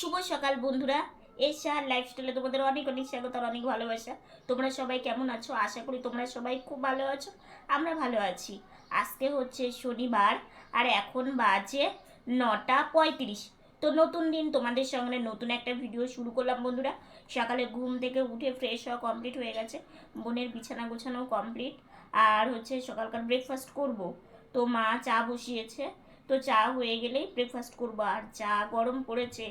শুভ সকাল বন্ধুরা। এসা লাইফস্টাইলে তোমাদের অনেক অনেক স্বাগত আর অনেক ভালোবাসা। তোমরা সবাই কেমন আছো? আশা করি তোমরা সবাই খুব ভালো আছো, আমরা ভালো আছি। আজকে হচ্ছে শনিবার আর এখন বাজে নটা পঁয়ত্রিশ। তো নতুন দিন, তোমাদের সঙ্গে নতুন একটা ভিডিও শুরু করলাম বন্ধুরা। সকালে ঘুম থেকে উঠে ফ্রেশ হওয়া কমপ্লিট হয়ে গেছে। বোনের বিছানা গোছানো কমপ্লিট আর হচ্ছে সকালকার ব্রেকফাস্ট করব। তো মা চা বসিয়েছে। তো চা হয়ে গেলেই ব্রেকফাস্ট করব। আর চা গরম পড়েছে।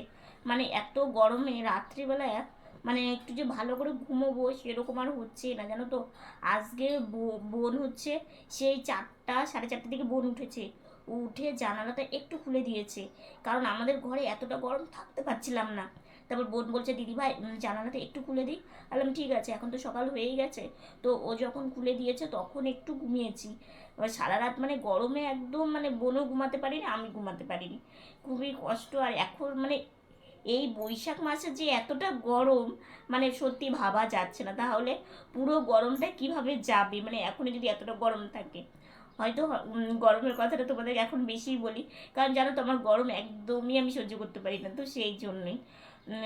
মানে এত গরমে রাত্রিবেলায় মানে একটু যে ভালো করে ঘুমোবো সেরকম আর হচ্ছে না, জানো তো? আজকে বোন হচ্ছে, সেই চারটা, সাড়ে চারটে থেকে বোন উঠেছে। উঠে জানালাটা একটু খুলে দিয়েছে। কারণ আমাদের ঘরে এতটা গরম থাকতে পারছিলাম না। তারপর বোন বলছে, দিদি ভাই জানালাটা একটু খুলে দিই। বললাম, ঠিক আছে, এখন তো সকাল হয়েই গেছে। তো ও যখন খুলে দিয়েছে, তখন একটু ঘুমিয়েছি। এবার সারা রাত মানে গরমে একদম মানে বোনও ঘুমাতে পারিনি, আমি ঘুমাতে পারিনি। খুবই কষ্ট। আর এখন মানে এই বৈশাখ মাসে যে এতটা গরম মানে সত্যি ভাবা যাচ্ছে না। তাহলে পুরো গরমটা কীভাবে যাবে? মানে এখনই যদি এতটা গরম থাকে। হয়তো গরমের কথাটা তোমাদের এখন বেশি বলি। কারণ জানো তো, আমার গরম একদমই আমি সহ্য করতে পারি না, তো সেই জন্যই।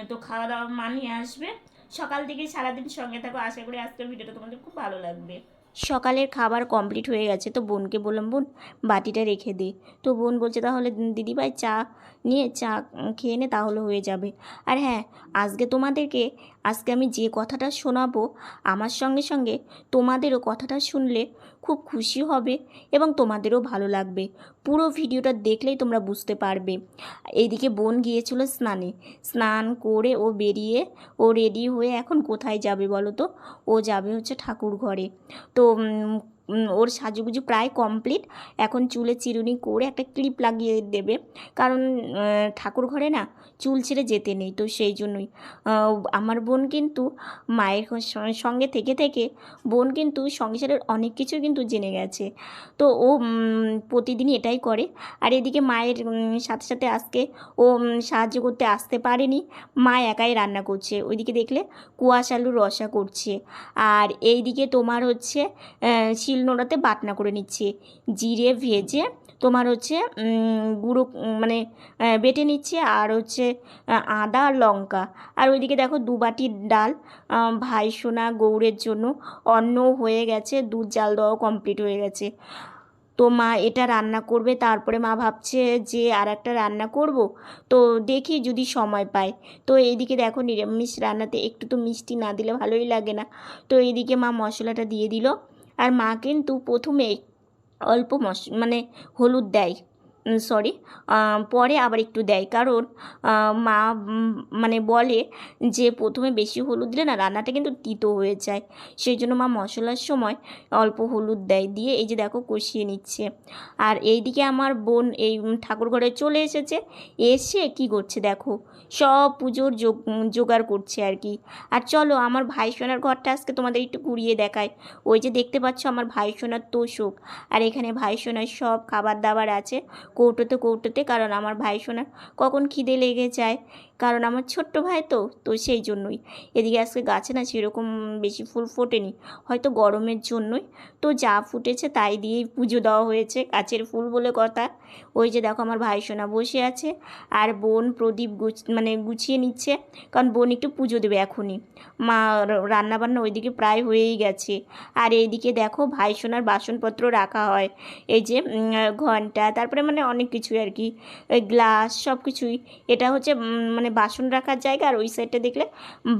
তো খাওয়া দাওয়া মানিয়ে আসবে। সকাল থেকে সারাদিন সঙ্গে থাকো, আশা করি আজকের ভিডিওটা তোমাদের খুব ভালো লাগবে। সকালের খাবার কমপ্লিট হয়ে গেছে, তো বোনকে বললাম, বোন, বাটিটা রেখে দে। তো বোন বলছে, তাহলে দিদিভাই চা নিয়ে চা খেয়ে নে তাহলে হয়ে যাবে। আর হ্যাঁ আজকে তোমাদেরকে, আজকে আমি যে কথাটা শোনাবো, আমার সঙ্গে সঙ্গে তোমাদেরও কথাটা শুনলে খুব খুশি হবে এবং তোমাদেরও ভালো লাগবে। পুরো ভিডিওটা দেখলেই তোমরা বুঝতে পারবে। এইদিকে বোন গিয়েছিল স্নানে। স্নান করে ও বেরিয়ে ও রেডি হয়ে এখন কোথায় যাবে বলো তো? ও যাবে হচ্ছে ঠাকুর ঘরে। তো ওর সাজুগুজু প্রায় কমপ্লিট এখন চুলে চিরুনি করে একটা ক্লিপ লাগিয়ে দেবে। কারণ ঠাকুর ঘরে না চুল ছেড়ে যেতে নেই, তো সেই জন্যই। আমার বোন কিন্তু মায়ের সঙ্গে থেকে থেকে বোন কিন্তু সংসারের অনেক কিছু কিন্তু জেনে গেছে। তো ও প্রতিদিনই এটাই করে। আর এদিকে মায়ের সাথে সাথে আজকে ও সাহায্য করতে আসতে পারেনি। মা একাই রান্না করছে। ওইদিকে দেখলে কুয়াশ আলুর রসা করছে। আর এইদিকে তোমার হচ্ছে শিলনোড়াতে বাটনা করে নিচ্ছে। জিরে, ভেজে তোমার হচ্ছে গুঁড়ো মানে বেটে নিচ্ছে আর হচ্ছে আদা লঙ্কা। আর ওইদিকে দেখো দু বাটি ডাল ভাই সোনা গৌরের জন্য। অন্ন হয়ে গেছে, দুধ জাল দেওয়াও কমপ্লিট হয়ে গেছে। তো মা এটা রান্না করবে, তারপরে মা ভাবছে যে আর একটা রান্না করব। তো দেখি যদি সময় পায়। তো এইদিকে দেখো নিরামিষ রান্নাতে একটু তো মিষ্টি না দিলে ভালোই লাগে না। তো এইদিকে মা মশলাটা দিয়ে দিল। আর মা কিন্তু প্রথমে অল্প মশ মানে হলুদ দেয়। সরি পরে আবার একটু দেয়। কারণ মা মানে বলে যে, প্রথমে বেশি হলুদ দিলে না রান্নাটা কিন্তু তিতো হয়ে যায়। সেই জন্য মা মশলার সময় অল্প হলুদ দেয়, দিয়ে এই যে দেখো কষিয়ে নিচ্ছে। আর এইদিকে আমার বোন এই ঠাকুর ঘরে চলে এসেছে। এসে কি করছে দেখো? সব পুজোর যোগ জোগাড় করছে আর কি। আর চলো, আমার ভাই সোনার ঘরটা আজকে তোমাদের একটু ঘুরিয়ে দেখায় ওই যে দেখতে পাচ্ছ আমার ভাই সোনার তোষক। আর এখানে ভাই সোনার সব খাবার দাবার আছে। কৌটোতে কৌটোতে কারণ আমার ভাই সোনার কখন খিদে লেগে যায় কারণ আমার ছোট্ট ভাই তো তো সেই জন্যই। এদিকে আজকে গাছে না সেরকম বেশি ফুল ফোটেনি হয়তো গরমের জন্যই। তো যা ফুটেছে তাই দিয়েই পুজো দেওয়া হয়েছে গাছের ফুল বলে কথা। ওই যে দেখো আমার ভাই সোনা বসে আছে আর বোন প্রদীপ গুছ মানে গুছিয়ে নিচ্ছে কারণ বোন একটু পুজো দেবে এখনই। মা রান্না বান্না ওইদিকে প্রায় হয়েই গেছে। আর এইদিকে দেখো ভাই সোনার বাসনপত্র রাখা হয়। এই যে ঘণ্টা তারপরে মানে অনেক কিছুই আর কি। গ্লাস সব কিছুই এটা হচ্ছে উম, মানে বাসন রাখার জায়গা আর ওই সাইডটা দেখলে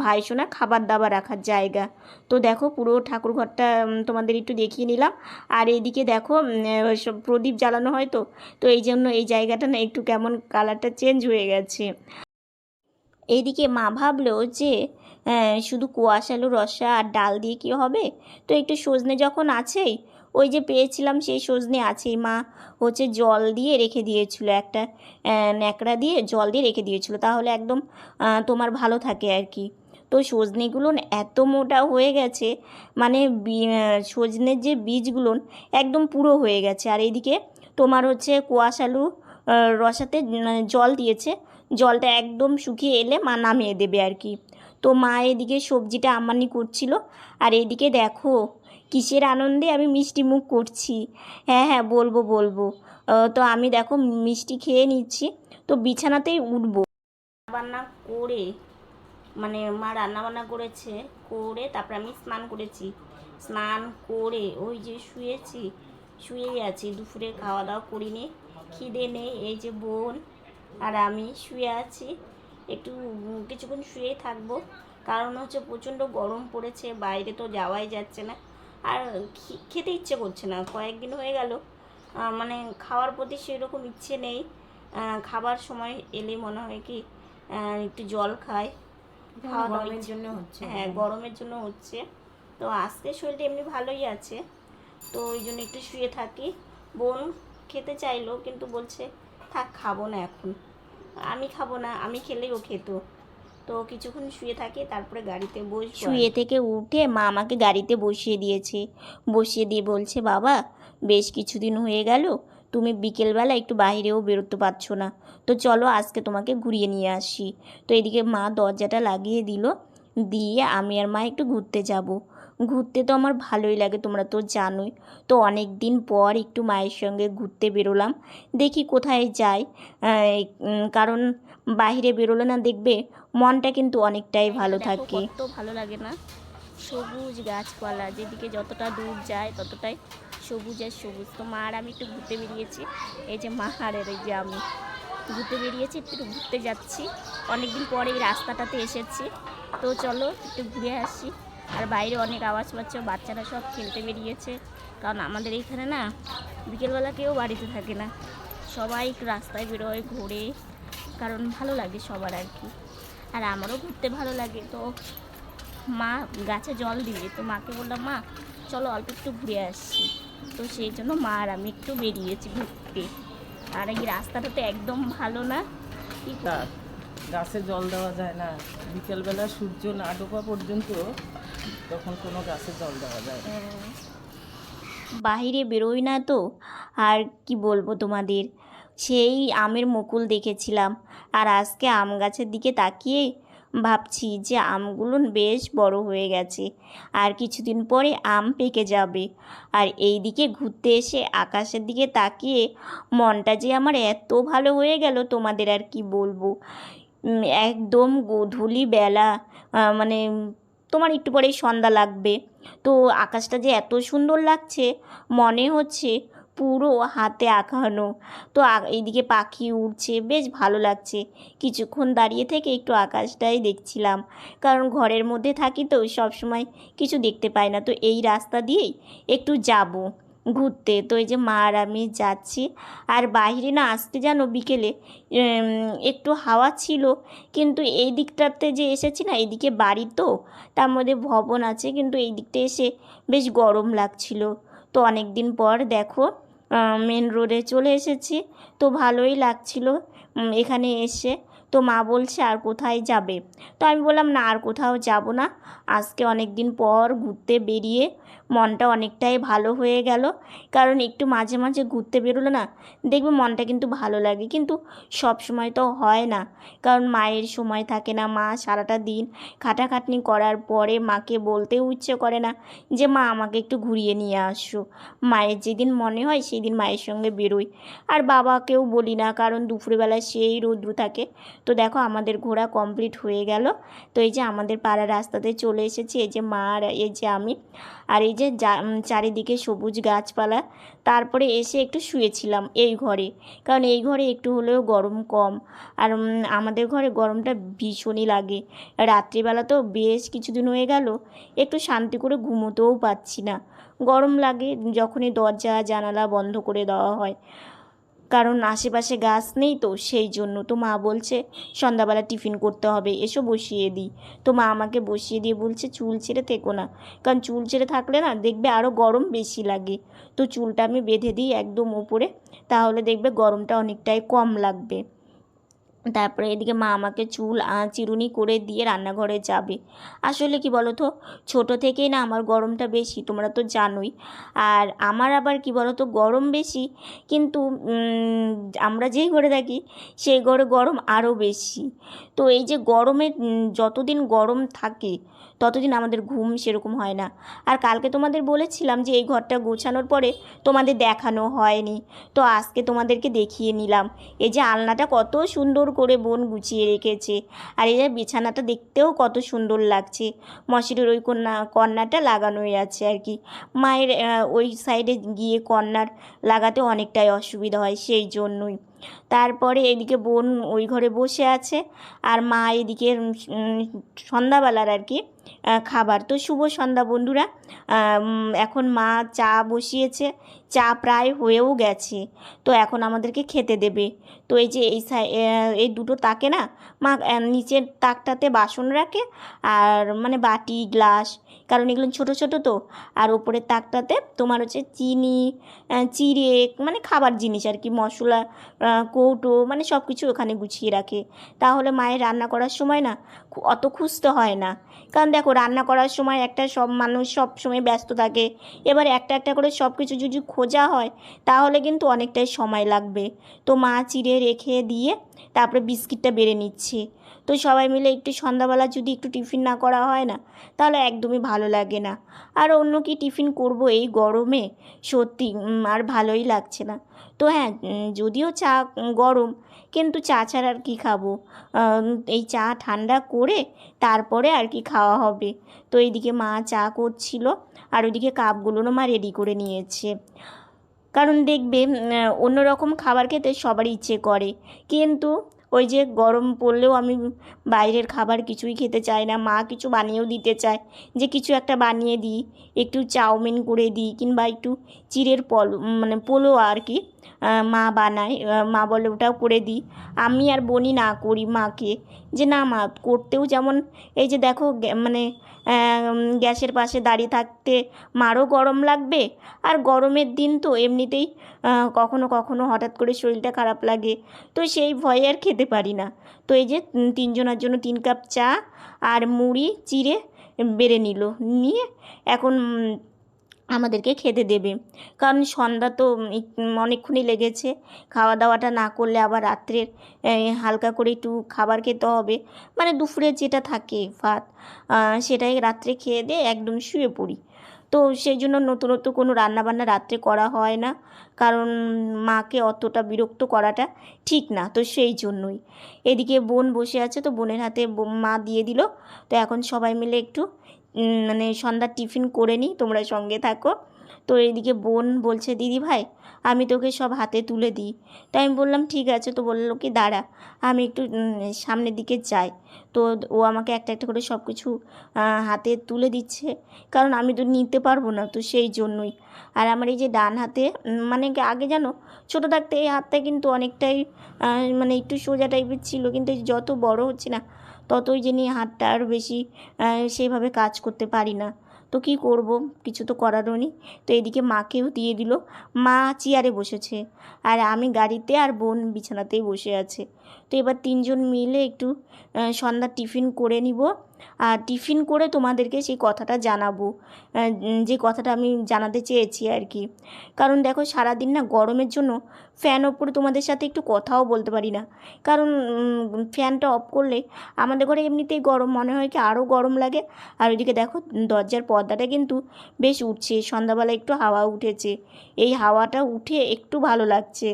ভাই সোনার খাবার দাবার রাখার জায়গা। তো দেখো পুরো ঠাকুর ঘরটা তোমাদের একটু দেখিয়ে নিলাম। আর এইদিকে দেখো প্রদীপ জ্বালানো হয় তো তো এই জন্য এই জায়গাটা না একটু কেমন কালারটা চেঞ্জ হয়ে গেছে। এইদিকে মা ভাবলো যে শুধু কুয়াশ আলু রসা আর ডাল দিয়ে কি হবে? তো একটু সজনে যখন আছেই ওই যে পেয়েছিলাম সেই সজনে আছেই মা, হচ্ছে জল দিয়ে রেখে দিয়েছিল একটা ন্যাকড়া দিয়ে জল দিয়ে রেখে দিয়েছিল। তাহলে একদম তোমার ভালো থাকে আর কি। তো সজনেগুলো এত মোটা হয়ে গেছে মানে সজনের যে বীজগুলো একদম পুরো হয়ে গেছে। আর এইদিকে তোমার হচ্ছে কুয়াশ আলু রসাতে মানে জল দিয়েছে। জলটা একদম শুকিয়ে এলে মা নামিয়ে দেবে আর কি। তো মা এদিকে সবজিটা আমানি করছিল। আর এদিকে দেখো, কিসের আনন্দে আমি মিষ্টি মুখ করছি। হ্যাঁ হ্যাঁ বলব বলব। তো আমি দেখো মিষ্টি খেয়ে নিচ্ছি। তো বিছানাতেই উঠবো। বান্না করে মানে মা রান্না বান্না করেছে, করে তারপরে আমি স্নান করেছি। স্নান করে ওই যে শুয়েছি, শুয়েই আছি, দুপুরে খাওয়া দাওয়া করিনি। খিদে নেই, এই যে বোন আর আমি শুয়ে আছি। একটু কিছুক্ষণ শুয়েই থাকব। কারণ হচ্ছে প্রচণ্ড গরম পড়েছে বাইরে তো যাওয়াই যাচ্ছে না। আর খেতে ইচ্ছে করছে না। কয়েকদিন হয়ে গেল মানে খাওয়ার প্রতি সেরকম ইচ্ছে নেই। খাবার সময় এলে মনে হয় কি একটু জল খায় খাওয়া গরমের জন্য হচ্ছে হ্যাঁ। গরমের জন্য হচ্ছে। তো আজকে শরীরটা এমনি ভালোই আছে। তো ওই জন্য একটু শুয়ে থাকি। বোন খেতে চাইলো কিন্তু বলছে থাক খাব না এখন। আমি খাব না, আমি খেলেই ও খেত। তো কিছুক্ষণ শুয়ে থাকে, তারপরে গাড়িতে বসবো শুয়ে থেকে উঠে মা আমাকে গাড়িতে বসিয়ে দিয়েছে। বসিয়ে দিয়ে বলছে, বাবা, বেশ কিছুদিন হয়ে গেল, তুমি বিকেলবেলা একটু বাইরেও বেরোতে পারছ না। তো চলো আজকে তোমাকে ঘুরিয়ে নিয়ে আসি। তো এদিকে মা দরজাটা লাগিয়ে দিল, দিয়ে আমি আর মা একটু ঘুরতে যাব। ঘুরতে তো আমার ভালোই লাগে তোমরা তো জানোই। তো অনেক দিন পর একটু মায়ের সঙ্গে ঘুরতে বেরোলাম দেখি কোথায় যাই। কারণ বাইরে বেরোলে না দেখবে মনটা কিন্তু অনেকটাই ভালো থাকে। তো ভালো লাগে না? সবুজ গাছপালা যেদিকে যতটা দূর যায় ততটাই সবুজ আর সবুজ। তো মা আর আমি একটু ঘুরতে বেরিয়েছি এই যে মা আর এই যে আমি। ঘুরতে বেরিয়েছি একটু ঘুরতে যাচ্ছি। অনেকদিন পরে এই রাস্তাটাতে এসেছি। তো চলো একটু ঘুরে আসি। আর বাইরে অনেক আওয়াজ পাচ্ছে, বাচ্চারা সব খেলতে বেরিয়েছে। কারণ আমাদের এইখানে না, বিকেলবেলা কেউ বাড়িতে থাকে না। সবাই রাস্তায় বেরোয়, ঘোরে, কারণ ভালো লাগে সবার আর কি। আর আমারও ঘুরতে ভালো লাগে, তো মা গাছে জল দিবে, তো মাকে বললাম, মা, চলো অল্প একটু ঘুরে আসছি তো সেই জন্য মা আর আমি একটু বেরিয়েছি ঘুরতে। আর এই রাস্তাটা তো একদম ভালো না, কি গাছে জল দেওয়া যায় না। বিকেলবেলা সূর্য না ডোবা পর্যন্ত তখন কোনো গাছে জল দেওয়া যায় না। বাইরে বেরোই না তো? আর কি বলব তোমাদের? সেই আমের মুকুল দেখেছিলাম। আর আজকে আম গাছের দিকে তাকিয়ে ভাবছি যে আমগুলো বেশ বড় হয়ে গেছে। আর কিছুদিন পরে আম পেকে যাবে। আর এই দিকে ঘুরতে এসে আকাশের দিকে তাকিয়ে মনটা যে আমার এত ভালো হয়ে গেল তোমাদের আর কি বলব? একদম গধূলি বেলা মানে তোমার একটু পরেই সন্ধ্যা লাগবে। তো আকাশটা যে এত সুন্দর লাগছে, মনে হচ্ছে পুরো হাতে আঁকানো। তো এইদিকে পাখি উড়ছে, বেশ ভালো লাগছে। কিছুক্ষণ দাঁড়িয়ে থেকে একটু আকাশটাই দেখছিলাম। কারণ ঘরের মধ্যে থাকি তো সব সময় কিছু দেখতে পাই না। তো এই রাস্তা দিয়েই একটু যাব। ঘুরতে। তো এই যে মা আর আমি যাচ্ছি। আর বাইরে না আসতে যেন বিকেলে একটু হাওয়া ছিল, কিন্তু এই দিকটাতে যে এসেছি না, এদিকে বাড়ি তো, তার মধ্যে ভবন আছে, কিন্তু এই দিকটা এসে বেশ গরম লাগছিল। তো অনেক দিন পর দেখো মেন রোডে চলে এসেছি, তো ভালোই লাগছিল এখানে এসে। তো মা বলছে, আর কোথায় যাবে? তো আমি বললাম, না, আর কোথাও যাব না। আজকে অনেক দিন পর ঘুরতে বেরিয়ে মনটা অনেকটাই ভালো হয়ে গেল। কারণ একটু মাঝে মাঝে ঘুরতে বেরোলো না, দেখবে মনটা কিন্তু ভালো লাগে। কিন্তু সব সময় তো হয় না। কারণ মায়ের সময় থাকে না। মা সারাটা দিন খাটাখাটনি করার পরে মাকে বলতেও ইচ্ছে করে না যে, মা, আমাকে একটু ঘুরিয়ে নিয়ে আসো। মায়ের যেদিন মনে হয় সেই দিন মায়ের সঙ্গে বেরোই। আর বাবাকেও বলি না, কারণ দুপুরবেলা সেই রৌদ্র থাকে। তো দেখো, আমাদের ঘোরা কমপ্লিট হয়ে গেল। তো এই যে আমাদের পাড়ার রাস্তাতে চলে এসেছি, এই যে মা আর এই যে আমি। আর এই যে চারিদিকে সবুজ গাছপালা। তারপরে এসে একটু শুয়েছিলাম এই ঘরে। কারণ এই ঘরে একটু হলেও গরম কম। আর আমাদের ঘরে গরমটা ভীষণই লাগে। রাত্রিবেলা তো বেশ কিছুদিন হয়ে গেল, একটু শান্তি করে ঘুমোতেও পাচ্ছি না। গরম লাগে, যখনই দরজা জানালা বন্ধ করে দেওয়া হয়। কারণ আশেপাশে গাছ নেই তো, সেই জন্য তো মা বলছে, সন্ধ্যাবেলা টিফিন করতে হবে, এসো বসিয়ে দিই। তো মা আমাকে বসিয়ে দিয়ে বলছে, চুল ছেড়ে থেকো না। কারণ চুল ছেড়ে থাকলে না, দেখবে আরও গরম বেশি লাগে। তো চুলটা আমি বেঁধে দিই একদম ওপরে, তাহলে দেখবে গরমটা অনেকটাই কম লাগবে। তারপরে এদিকে মা আমাকে চুল চিরুনি করে দিয়ে রান্নাঘরে যাবে। আসলে কি বলো তো? ছোটো থেকেই না আমার গরমটা বেশি, তোমরা তো জানোই। আর আমার আবার কি বলো তো, গরম বেশি, কিন্তু আমরা যেই ঘরে থাকি, সেই ঘরে গরম আরও বেশি। তো এই যে গরমে যতদিন গরম থাকে, ততদিন আমাদের ঘুম সেরকম হয় না। আর কালকে তোমাদের বলেছিলাম যে এই ঘরটা গোছানোর পরে তোমাদের দেখানো হয়নি। তো আজকে তোমাদেরকে দেখিয়ে নিলাম। এই যে আলনাটা কত সুন্দর করে বোন গুছিয়ে রেখেছে। আর এই বিছানাটা দেখতেও কত সুন্দর লাগছে। মশিরের ওই কন্যা কর্নারটা লাগানোই আছে আর কি। মায়ের ওই সাইডে গিয়ে কর্নার লাগাতে অনেকটাই অসুবিধা হয় সেই জন্যই। তারপরে এদিকে বোন ওই ঘরে বসে আছে আর মা এদিকে সন্ধ্যাবেলার আর কি খাবার। তো শুভ সন্ধ্যা বন্ধুরা এখন মা চা বসিয়েছে, চা প্রায় হয়েও গেছে, তো এখন আমাদেরকে খেতে দেবে। তো এই যে এই সাই এই দুটো তাকে না, মা নিচের তাকটাতে বাসন রাখে আর মানে বাটি, গ্লাস, কারণ এগুলো ছোট ছোট তো, আর ওপরের তাকটাতে তোমার হচ্ছে চিনি চিড়ে মানে খাবার জিনিস আর কি, মশলা কৌটো মানে সব কিছু ওখানে গুছিয়ে রাখে। তাহলে মায়ের রান্না করার সময় না অত খুঁজতে হয় না। কারণ দেখো, রান্না করার সময় একটা সব মানুষ সব সময় ব্যস্ত থাকে। এবার একটা একটা করে সব কিছু যদি খোঁজা হয়, তাহলে কিন্তু অনেকটাই সময় লাগবে। তো মা চিড়ে রেখে দিয়ে তারপরে বিস্কিটটা বেড়ে নিচ্ছে। তো সবাই মিলে একটু সন্ধ্যাবেলা যদি একটু টিফিন না করা হয় না, তাহলে একদমই ভালো লাগে না। আর অন্য কি টিফিন করব এই গরমে? সত্যি আর ভালোই লাগছে না। তো হ্যাঁ যদিও চা গরম, কিন্তু চা ছাড়া আর কী খাব? এই চা ঠান্ডা করে তারপরে আর কি খাওয়া হবে। তো এইদিকে মা চা করছিল, আর ওইদিকে কাপগুলোও মা রেডি করে নিয়েছে। কারণ দেখবে অন্যরকম খাবার খেতে সবারই ইচ্ছে করে। কিন্তু ওই যে গরম পড়লেও আমি বাইরের খাবার কিছুই খেতে চাই না। মা কিছু বানিয়েও দিতে চায়, যে কিছু একটা বানিয়ে দিই, একটু চাউমিন করে দিই, কিংবা একটু চিড়ের পল মানে পোলো আর কি মা বানায় মা বলে ওটাও করে দিই। আমি আর বনি না করি মাকে। যে না মা, করতেও যেমন এই যে দেখো মানে গ্যাসের পাশে দাঁড়িয়ে থাকতে মারও গরম লাগবে। আর গরমের দিন তো এমনিতেই কখনো কখনো হঠাৎ করে শরীরটা খারাপ লাগে। তো সেই ভয়ে আর খেতে পারি না। তো এই যে তিনজনের জন্য তিন কাপ চা আর মুড়ি, চিড়ে বেড়ে নিল। নিয়ে এখন আমাদেরকে খেতে দেবে। কারণ সন্ধ্যা তো অনেকক্ষণই লেগেছে। খাওয়া দাওয়াটা না করলে আবার রাত্রের হালকা করে একটু খাবার খেতে হবে। মানে দুপুরে যেটা থাকে, ভাত সেটাই রাত্রে খেয়ে দিয়ে একদম শুয়ে পড়ি। তো সেই জন্য নতুনত্ব কোনো রান্নাবান্না রাত্রে করা হয় না। কারণ মাকে অতটা বিরক্ত করাটা ঠিক না, তো সেই জন্যই। এদিকে বোন বসে আছে, তো বোনের হাতে মা দিয়ে দিল। তো এখন সবাই মিলে একটু মানে সন্ধ্যার টিফিন করে নিই তোমরা সঙ্গে থাকো। তো এইদিকে বোন বলছে, দিদি ভাই, আমি তোকে সব হাতে তুলে দিই। তাই আমি বললাম, ঠিক আছে। তো বলল কি, দাঁড়া, আমি একটু সামনের দিকে যাই। তো ও আমাকে একটা একটা করে সব কিছু হাতে তুলে দিচ্ছে। কারণ আমি তো নিতে পারব না, তো সেই জন্যই। আর আমার এই যে ডান হাতে মানে আগে জানো, ছোটো থাকতে এই হাতটা কিন্তু অনেকটাই মানে একটু সোজা টাইপের ছিল, কিন্তু যত বড় হচ্ছে না ততই যিনি হাতটা আর বেশি সেভাবে কাজ করতে পারি না। তো কি করব? কিছু তো করারও নেই। তো এদিকে মাকেও দিয়ে দিল। মা চেয়ারে বসেছে। আর আমি গাড়িতে আর বোন বিছানাতেই বসে আছে। তো এবার তিনজন মিলে একটু সন্ধ্যার টিফিন করে নিব। টিফিন করে তোমাদেরকে সেই কথাটা জানাব। যে কথাটা আমি জানাতে চেয়েছি আর কি। কারণ দেখো সারাদিন না গরমের জন্য ফ্যান ওপরে তোমাদের সাথে একটু কথাও বলতে পারি না। কারণ ফ্যানটা অফ করলে আমাদের ঘরে এমনিতেই গরম, মনে হয় কি আরও গরম লাগে। আর ওইদিকে দেখো দরজার পর্দাটা কিন্তু বেশ উঠছে, সন্ধ্যাবেলা একটু হাওয়া উঠেছে। এই হাওয়াটা উঠে একটু ভালো লাগছে।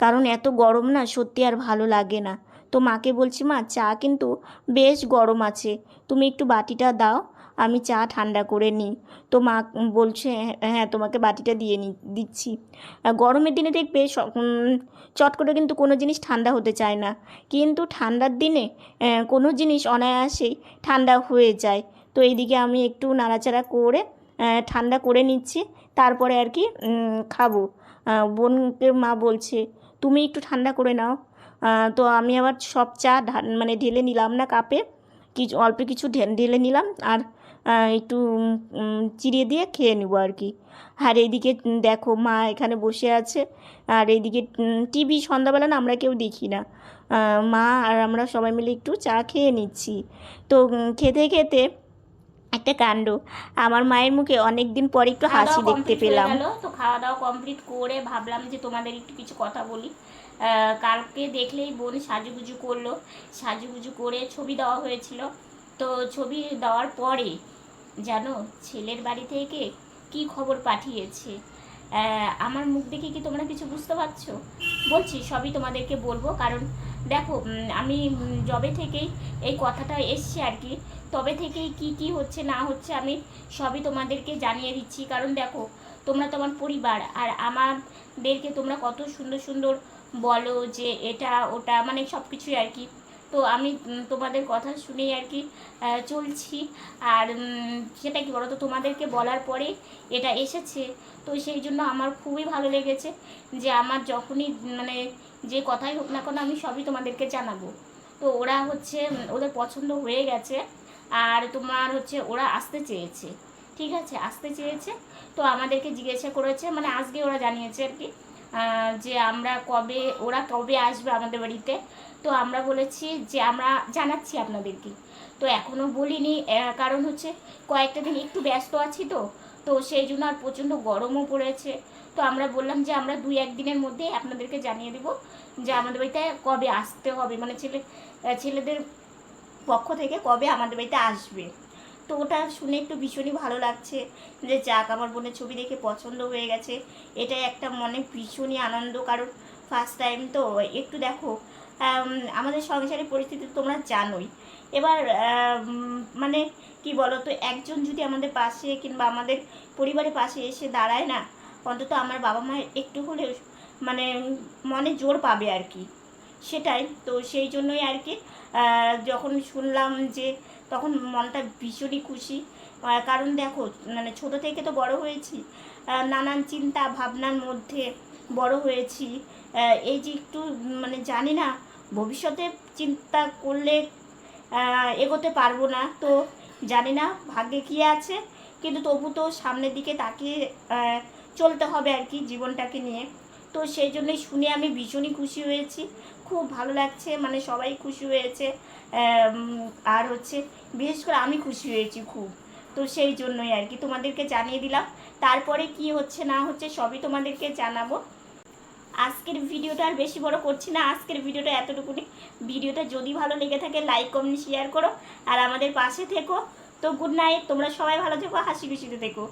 কারণ এত গরম না সত্যি আর ভালো লাগে না। তো মাকে বলছি মা চা কিন্তু বেশ গরম আছে। তুমি একটু বাটিটা দাও আমি চা ঠান্ডা করে নিই। তো মা বলছে "হ্যাঁ, তোমাকে বাটিটা দিয়ে নি দিচ্ছি। গরমের দিনে দেখবে চট করে কিন্তু কোনো জিনিস ঠান্ডা হতে চায় না। কিন্তু ঠান্ডার দিনে কোনো জিনিস অনায়াসেই ঠান্ডা হয়ে যায়। তো এইদিকে আমি একটু নাড়াচাড়া করে ঠান্ডা করে নিচ্ছি তারপরে আর কি খাব। বোনকে মা বলছে তুমি একটু ঠান্ডা করে নাও। তো আমি আবার সব চা মানে ঢেলে নিলাম না কাপে। কিছু, অল্প কিছু ঢেলে নিলাম আর একটু চিড়িয়ে দিয়ে খেয়ে নেব আর কি। আর এইদিকে দেখো মা এখানে বসে আছে। আর এইদিকে টিভি সন্ধ্যাবেলা না আমরা কেউ দেখি না। মা আর আমরা সবাই মিলে একটু চা খেয়ে নিচ্ছি। তো খেতে খেতে একটা কাণ্ড। আমার মায়ের মুখে অনেক দিন পরে একটু হাসি দেখতে পেলাম। তো খাওয়া দাওয়া কমপ্লিট করে ভাবলাম যে তোমাদের একটু কিছু কথা বলি। কালকে দেখলেই বোন সাজুগুজু করল। সাজুগুজু করে ছবি দেওয়া হয়েছিল। তো ছবি দেওয়ার পরে জানো ছেলের বাড়ি থেকে কি খবর পাঠিয়েছে? আহ, আমার মুখ দেখে কি তোমরা কিছু বুঝতে পারছ? বলছি সবই তোমাদেরকে বলব। কারণ দেখো আমি যবে থেকেই এই কথাটা এসছে আর কি, তবে থেকেই কি কি হচ্ছে, না হচ্ছে আমি সবই তোমাদেরকে জানিয়ে দিচ্ছি। কারণ দেখো, তোমরা তোমার পরিবার, আর আমাদেরকে তোমরা কত সুন্দর সুন্দর বলো যে এটা, ওটা মানে সব কিছুই আর কি। তো আমি তোমাদের কথা শুনেই আর কি চলছি। আর সেটা কি বলো তো তোমাদেরকে বলার পরে এটা এসেছে। তো সেই জন্য আমার খুবই ভালো লেগেছে যে আমার যখনই মানে যে কথাই হোক না কেন আমি সবই তোমাদেরকে জানাব। তো ওরা হচ্ছে ওদের পছন্দ হয়ে গেছে আর তোমার হচ্ছে ওরা আসতে চেয়েছে। ঠিক আছে? আসতে চেয়েছে। তো আমাদেরকে জিজ্ঞাসা করেছে মানে আজকে ওরা জানিয়েছে আর কি যে আমরা কবে, ওরা কবে আসবে আমাদের বাড়িতে। তো আমরা বলেছি যে আমরা জানাচ্ছি আপনাদেরকে। তো এখনও বলিনি কারণ হচ্ছে কয়েকটা দিন একটু ব্যস্ত আছি তো। তো সেই জন্য আর প্রচণ্ড গরমও পড়েছে। তো আমরা বললাম যে আমরা দুই একদিনের মধ্যেই আপনাদেরকে জানিয়ে দেবো যে আমাদের বাড়িতে কবে আসতে হবে। মানে ছেলে ছেলেদের পক্ষ থেকে কবে আমাদের বাড়িতে আসবে। তো ওটা শুনে একটু ভীষণই ভালো লাগছে যে যাক, আমার বোনের ছবি দেখে পছন্দ হয়ে গেছে। এটাই একটা মনে ভীষণই আনন্দ, কারণ ফার্স্ট টাইম তো একটু দেখো আমাদের সংসারের পরিস্থিতি তোমরা জানোই। এবার মানে কি বলো তো একজন যদি আমাদের পাশে কিংবা আমাদের পরিবারের পাশে এসে দাঁড়ায় না অন্তত আমার বাবা মায়ের একটু হলেও মানে মনে জোর পাবে আর কি। সেটাই। তো সেই জন্যই আর কি যখন শুনলাম যে তখন মনটা ভীষণই খুশি। কারণ দেখো মানে ছোট থেকে তো বড় হয়েছি নানান চিন্তা ভাবনার মধ্যে বড় হয়েছি। এই যে একটু মানে জানি না, ভবিষ্যতে চিন্তা করলে এগোতে পারব না। তো জানি না, ভাগ্যে কী আছে, কিন্তু তবু তো সামনের দিকে তাকিয়ে চলতে হবে আর কি জীবনটাকে নিয়ে। তো সেই জন্যই শুনে আমি ভীষণই খুশি হয়েছি। খুব ভালো লাগছে মানে সবাই খুশি হয়েছে। আর হচ্ছে বিশেষ করে আমি খুশি হয়েছি খুব। তো সেই জন্যই আর কি তোমাদেরকে জানিয়ে দিলাম। তারপরে কি হচ্ছে না হচ্ছে সবই তোমাদেরকে জানাব। আজকের ভিডিওটা আর বেশি বড় করছি না। আজকের ভিডিওটা এতটুকুনি। ভিডিওটা যদি ভালো লেগে থাকে লাইক কমেন্ট শেয়ার করো। আর আমাদের পাশে থেকো। তো গুড নাইট তোমরা সবাই ভালো থেকো, হাসি খুশিতে থেকো।